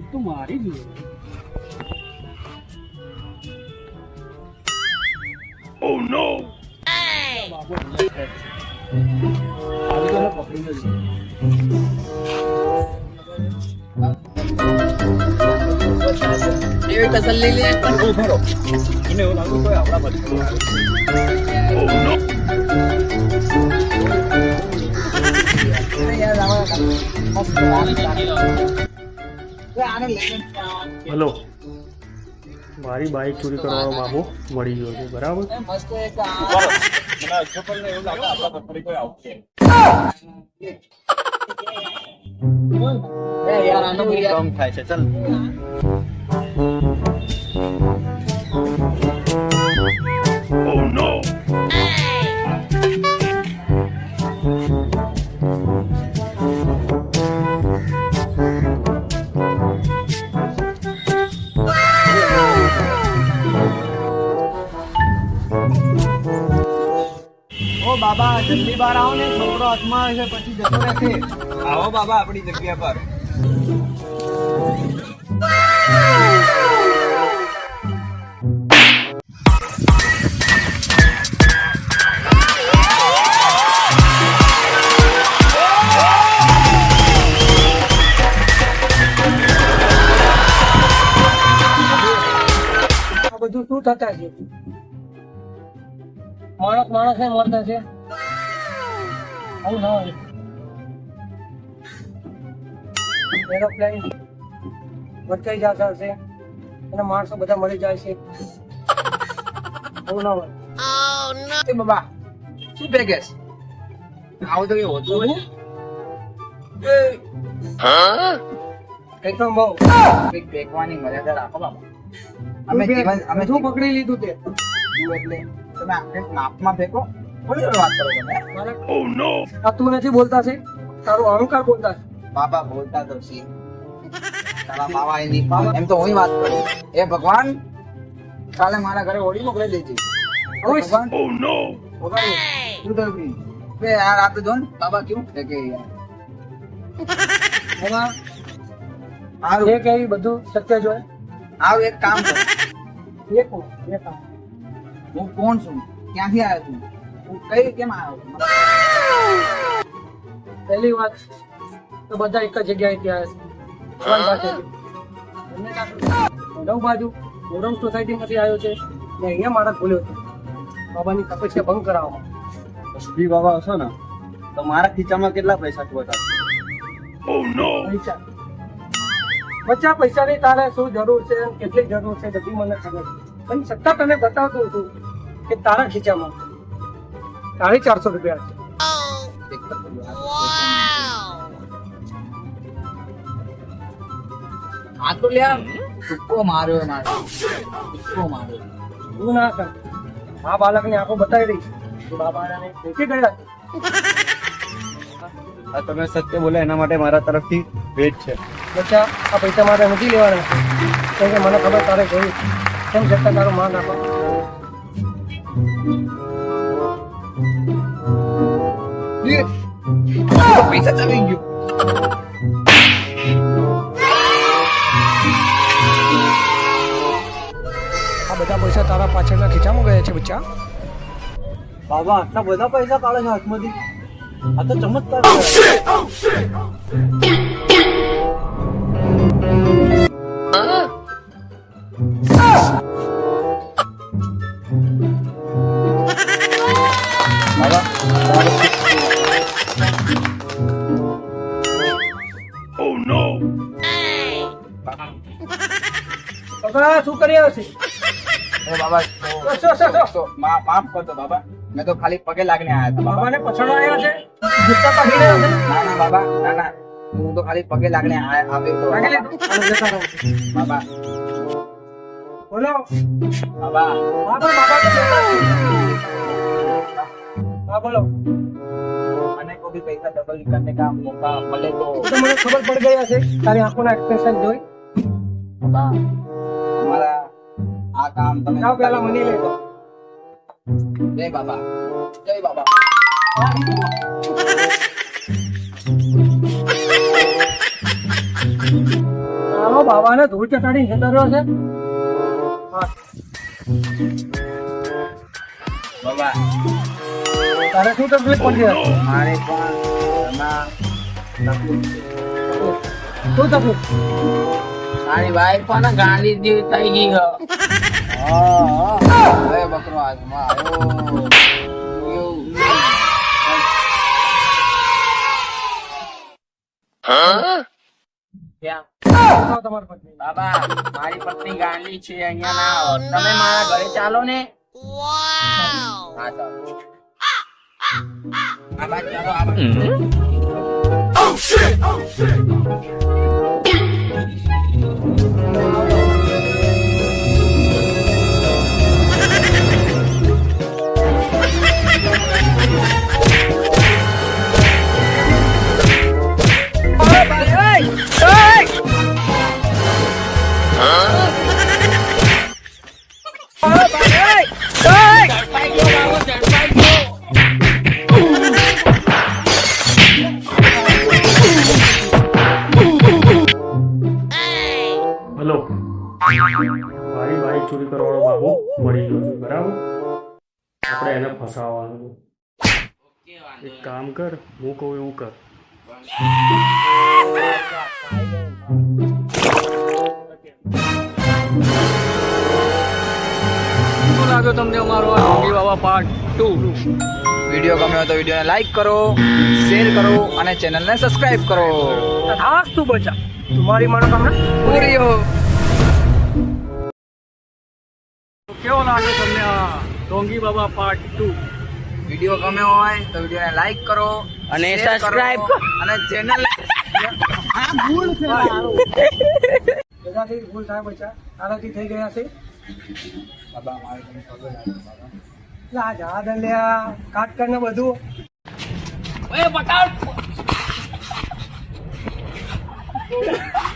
Bike તો મારી જ એને જ. એવી તસલ્લી લે રહો. મને એવું લાગ્યું કોઈ આપણા આવ્યું. યાર આવા મસ્ત આને લઈને હલો. મારી બાઈક ચોરી કરવાનો બાબો મળી ગયો છે બરાબર? થાય છે આ બાબા જલ્દી બહાર આવો ને છોકરો હાથમાં છે, પછી જતો રહેશે આવો બાબા આપણી જગ્યા પર. બધું શું થતા છે? માણસ માણસ ને મળતા છે. આવું ના હોય. એરોપ્લેન ભટકાઈ જતા હશે અને માણસો બધા મળી જાય છે. આવું ના હોય. એ બાબા શું પેકેજ આવું તો કઈ હોતું હોય બહુ. ફેંકવાની મર્યાદા રાખો બાબા. અમે જીવન અમે શું પકડી લીધું તે એટલે. તમે આપણે માપમાં ફેંકો થોડી વાર વાત કરો તમે. મારા- આ તું નથી બોલતા છે? તારો અહંકાર બોલતા છે? બાબા બોલતા તો છે. તારા બાબા એની એમ તો હું વાત કરું. એ ભગવાન કાલે મારા ઘરે હોળી મોકલી દેજે. ભગવાન, બે આ જો બાબા કેવું ફેંકે યાર કઈ બધું સત્ય જોય. આવ એક કામ કર. એક એક કામ. હું કોણ છું? ક્યાંથી આવ્યો છું? હું કઈ કેમ આવ્યો છું? પહેલી વાત તો બધા એક જ જગ્યાએથી આવ્યા છે. નવ બાજુ મોરમ સોસાયટીમાંથી આવ્યો છે. ને અહીંયા મારા ખોલ્યો છે. બાબાની તપસ્યા ભંગ કરાવવા શ્રી બાબા હશો ને તો મારા ખીચામાં કેટલા પૈસા છે બતા પૈસા. બચ્ચા પૈસાની તારે શું જરૂર છે? કેટલી જરૂર છે? બધી મને ખબર છે. પણ સત્તા તને બતાવતો હતું કે તારા ખીચામાં. સાડી ચારસો રૂપિયા છે. આ તો લ્યા ટૂંકો માર્યો મારે ટૂંકો માર્યો. એવું ના કર. આ બાળકની આંખો બતાવી રહી બાબાને તમે સત્ય બોલ્યા એના માટે મારા તરફથી ભેટ છે. બચ્ચા આ પૈસા મારે નથી લેવાના. કેમ કે મને ખબર તારે જોયું કેમ છતાં તારું માન આપો? પૈસા ચાલી ગયો. આ બધા પૈસા તારા પાછળના ખીચામાં ગયા છે બચ્ચા. બાબા આટલા બધા પૈસા કાઢે છે હાથમાંથી? આ તો ચમત્કાર છે. છોકરા શું કરી આવ્યો છે? બાબા. સો, માફ કરતો બાબા. મેં તો ખાલી પગે લાગને આવ્યા હતા બાબાને પછાડવા આવ્યા છે? ગુસ્સા પાડી રહ્યો છે? ના ના બાબા ના ના. હું તો ખાલી પગે લાગણી આવ્યો તો. બાબા. બોલો. બાબા. હા હા બોલો. મને કોઈ ખબર પડ ગઈ હશે તારી આંખોના એક્સપ્રેશન જોઈ. બાબા. અમારા આ કામ તમે જાઓ પહેલા મને બાબાને ધૂળ ચટાડી છે. બાબા તારે શું તકલીફ પડી મારે પણ. શું તકલીફ મારી વાઈફ પણ ગાંડી જેવી થઈ ગઈ હવે બકરો આજમાં આવ્યો એવું. બાબા મારી પત્ની ગાંડી છે અહીંયા ના આવો. તમે મારા ઘરે ચાલો ને. હા ચાલો આ બાજુ. ચાલો આ બાજુ. હલો. મારી બાઈક ચોરી કરવાનો બાબુ મળી ગયો છે બરાબર? આપણે એને ફસાવવાનું. એક કામ કર હું કહું એવું કર. શું લાગ્યો તમને અમારો આ ઢોંગી બાબા પાર્ટ ટુ વીડિયો ગમ્યો તો વિડીયોને લાઈક કરો શેર કરો અને ચેનલને સબસ્ક્રાઇબ કરો. તથા તું બચા તમારી મનોકામના પૂરી હો કેવો લાગ્યો તમને આ ડોંગી બાબા પાર્ટ ટુ વીડિયો ગમ્યો હોય તો વિડીયોને લાઈક કરો અને સબસ્ક્રાઇબ કરો. અને ચેનલ બધાથી ભૂલ થાય બચા. તારાથી થઈ ગયા છે. બાબા મારે તમને ખબર લાગે બાબા. એટલે આ જા દલ્યા કાટ કરીને બધું. એ બતાવ. Ah,